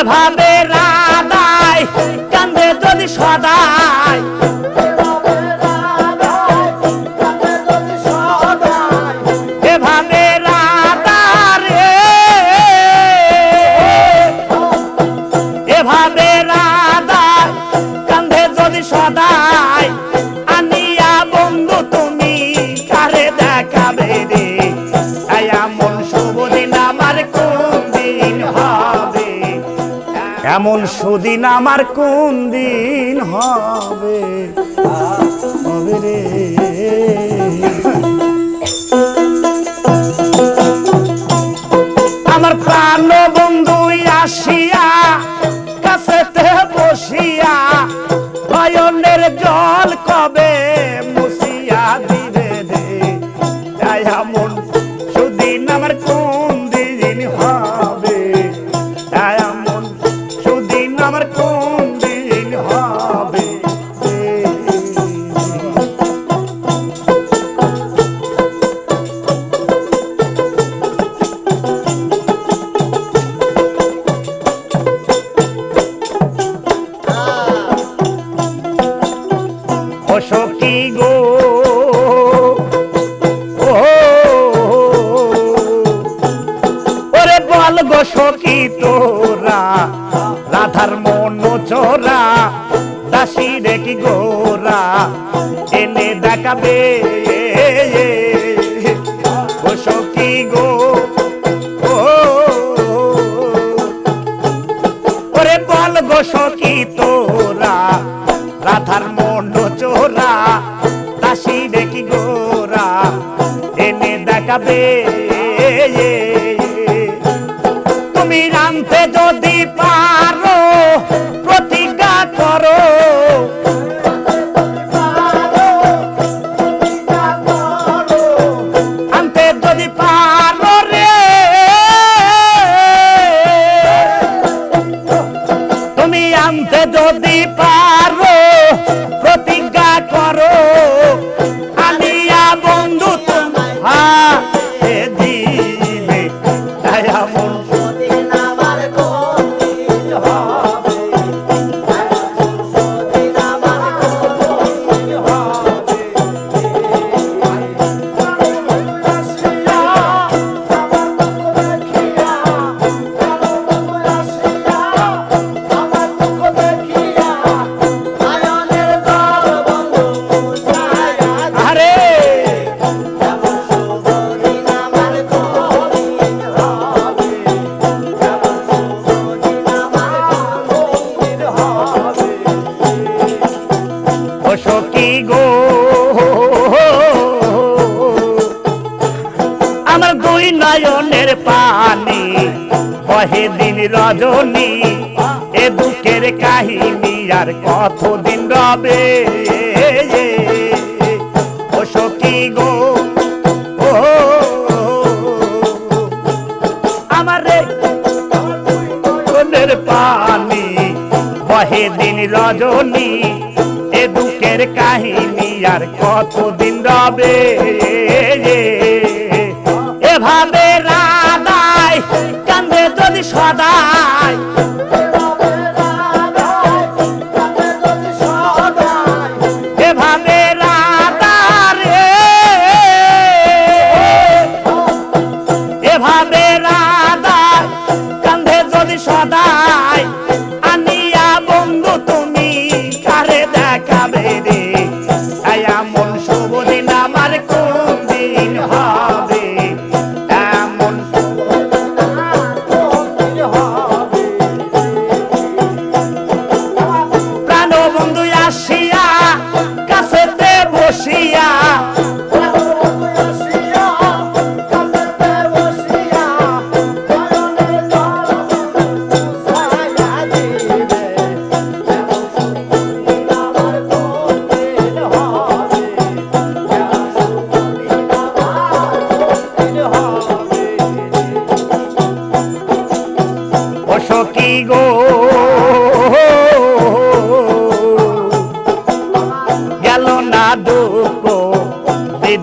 এভাবে এমন সুদিন আমার কোন দিন হবে? হবে রে। আমার প্রাণ তোরা, রাধার মন চোরা দাসী দেখি গোরা, এনে দেখাবে। সখী গো? ওরে তোরা, রাধার মন চোরা দাসী দেখি গোরা, এনে দেখাবে। তুমি রামতে যদি পারো নয়নের পানি বহে দিন রজনী, এ দুঃখের কাহিনী আর কতদিন রবে? সখী গো? আমার রে পানি বহে দিন রজনী, এ দুঃখের কাহিনী আর কতদিন রবে? ভাবে সেই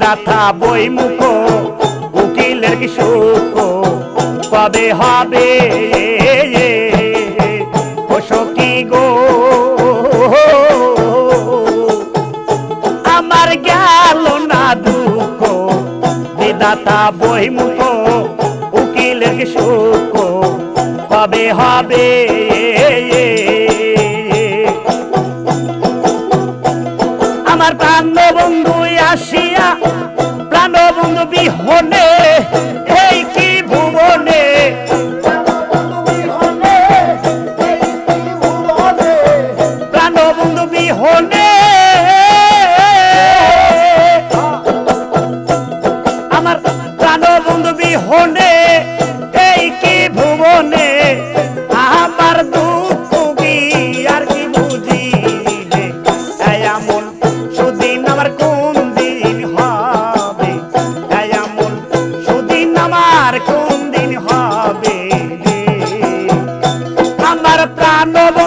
গাথা বই মুখো, উকিলের কি সুখ? কবে হবে? গো? আমার গেল না দুঃখ বিদাতা বই মুখ, উকিলের কি সুখ? কবে হবে? আমার প্রাণ বন্ধু আসি প্রাণ বন্ধু বিহনে এই কি ভুবনে? প্রাণবন্ধু বিহনে আমার